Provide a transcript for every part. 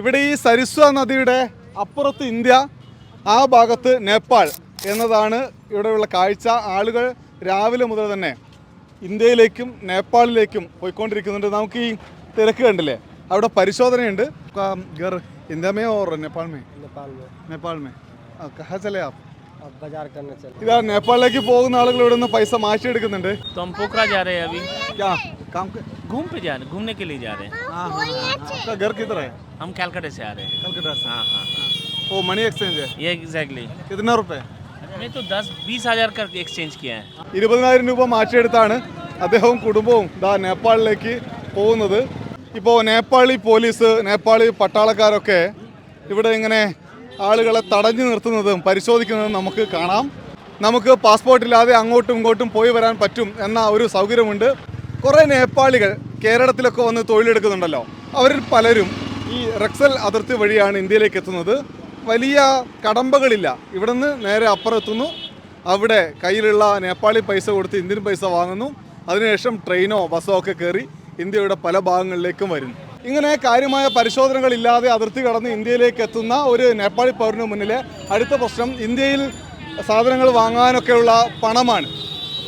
ഇവിടെ ഈ സരിസ്വ നദിയുടെ അപ്പുറത്ത് ഇന്ത്യ ആ ഭാഗത്ത് നേപ്പാൾ എന്നതാണ് ഇവിടെയുള്ള കാഴ്ച. ആളുകൾ രാവിലെ മുതൽ തന്നെ ഇന്ത്യയിലേക്കും നേപ്പാളിലേക്കും പോയിക്കൊണ്ടിരിക്കുന്നുണ്ട്. നമുക്ക് ഈ തിരക്ക് കണ്ടില്ലേ? അവിടെ പരിശോധനയുണ്ട്. ഗർ ഇന്ത്യമേ ഓർ നേപ്പാൾമേ നേപ്പാൾമേ കഹാ ഇതാ നേപ്പാളിലേക്ക് പോകുന്ന ആളുകൾ ഇവിടെ നിന്ന് പൈസ മാറ്റിയെടുക്കുന്നുണ്ട്. तो हम पोखरा जा रहे हैं अभी क्या काम के घूम पे जा रहे घूमने के लिए जा रहे हैं हाँ हाँ हाँ आपका घर किधर है हम कैलकाटा से आ रहे हैं कलकत्ता से हाँ हाँ वो मनी एक्सचेंज है ये एग्जैक्टली कितना रुपए हमने तो दस बीस हजार का एक्सचेंज किया है ഇരുപതിനായിരം രൂപ മാറ്റിയെടുത്താണ് അദ്ദേഹവും കുടുംബവും ദാ നേപ്പാളിലേക്ക് പോകുന്നത് ഇപ്പോൾ നേപ്പാളി പോലീസ് നേപ്പാളി പട്ടാളക്കാരൊക്കെ ഇവിടെ ഇങ്ങനെ ആളുകളെ തടഞ്ഞു നിർത്തുന്നതും പരിശോധിക്കുന്നതും നമുക്ക് കാണാം നമുക്ക് പാസ്പോർട്ട് ഇല്ലാതെ അങ്ങോട്ടും ഇങ്ങോട്ടും പോയി വരാൻ പറ്റും എന്ന ഒരു സൗകര്യമുണ്ട് കുറേ നേപ്പാളികൾ കേരളത്തിലൊക്കെ വന്ന് തൊഴിലെടുക്കുന്നുണ്ടല്ലോ. അവരിൽ പലരും ഈ റക്സൽ അതിർത്തി വഴിയാണ് ഇന്ത്യയിലേക്ക് എത്തുന്നത്. വലിയ കടമ്പകളില്ല. ഇവിടുന്ന് നേരെ അപ്പുറം എത്തുന്നു. അവിടെ കയ്യിലുള്ള നേപ്പാളി പൈസ കൊടുത്ത് ഇന്ത്യൻ പൈസ വാങ്ങുന്നു. അതിനുശേഷം ട്രെയിനോ ബസ്സോ ഒക്കെ കയറി ഇന്ത്യയുടെ പല ഭാഗങ്ങളിലേക്കും വരുന്നു. ഇങ്ങനെ കാര്യമായ പരിശോധനകളില്ലാതെ അതിർത്തി കടന്ന് ഇന്ത്യയിലേക്ക് എത്തുന്ന ഒരു നേപ്പാളി പൗരന് മുന്നിലെ അടുത്ത പ്രശ്നം ഇന്ത്യയിൽ സാധനങ്ങൾ വാങ്ങാനൊക്കെയുള്ള പണമാണ്.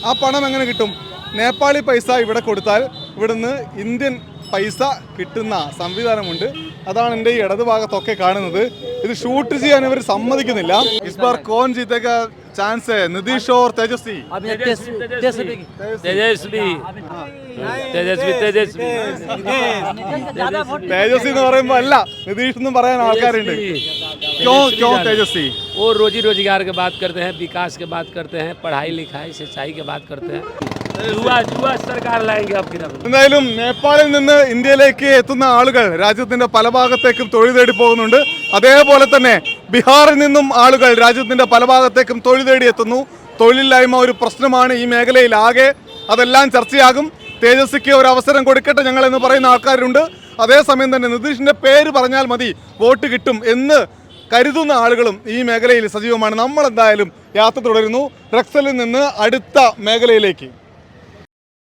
ആ പണം എങ്ങനെ കിട്ടും? നേപ്പാളി പൈസ ഇവിടെ കൊടുത്താൽ ഇവിടുന്ന് ഇന്ത്യൻ പൈസ കിട്ടുന്ന സംവിധാനമുണ്ട് അതാണ് എൻ്റെ ഈ ഇടത് ഭാഗത്തൊക്കെ കാണുന്നത് ഇത് ഷൂട്ട് ചെയ്യാൻ ഇവർ സമ്മതിക്കുന്നില്ല ഇസ് ബാർ കോൺ ജീത്തേക്ക ചാൻസ് നിതീഷ് ഓർ തേജസ്വി अब ये तेज तेजस्वी तेजस्वी तेजस्वी तेजस्वी തേജസ്വി എന്ന് പറയുമ്പോൾ അല്ല നിതീഷ് എന്നും പറയാൻ ആൾക്കാരുണ്ട് ക്യോ ക്യോ തേജസ്വി वो रोजी रोजगार के बात करते हैं विकास के बात करते हैं पढ़ाई लिखाई सिंचाई के बात करते हैं എന്തായാലും നേപ്പാളിൽ നിന്ന് ഇന്ത്യയിലേക്ക് എത്തുന്ന ആളുകൾ രാജ്യത്തിന്റെ പല ഭാഗത്തേക്കും തൊഴിൽ തേടി പോകുന്നുണ്ട്. അതേപോലെ തന്നെ ബീഹാറിൽ നിന്നും ആളുകൾ രാജ്യത്തിന്റെ പല ഭാഗത്തേക്കും തൊഴിൽ തേടി എത്തുന്നു. തൊഴിലില്ലായ്മ ഒരു പ്രശ്നമാണ് ഈ മേഖലയിൽ ആകെ. അതെല്ലാം ചർച്ചയാകും. തേജസ്വിക്ക് ഒരു അവസരം കൊടുക്കട്ടെ ഞങ്ങൾ എന്ന് പറയുന്ന ആൾക്കാരുണ്ട്. അതേസമയം തന്നെ നിതീഷിന്റെ പേര് പറഞ്ഞാൽ മതി വോട്ട് കിട്ടും എന്ന് കരുതുന്ന ആളുകളും ഈ മേഖലയിൽ സജീവമാണ്. നമ്മൾ എന്തായാലും യാത്ര തുടരുന്നു. റക്സലിൽ നിന്ന് അടുത്ത മേഖലയിലേക്ക്.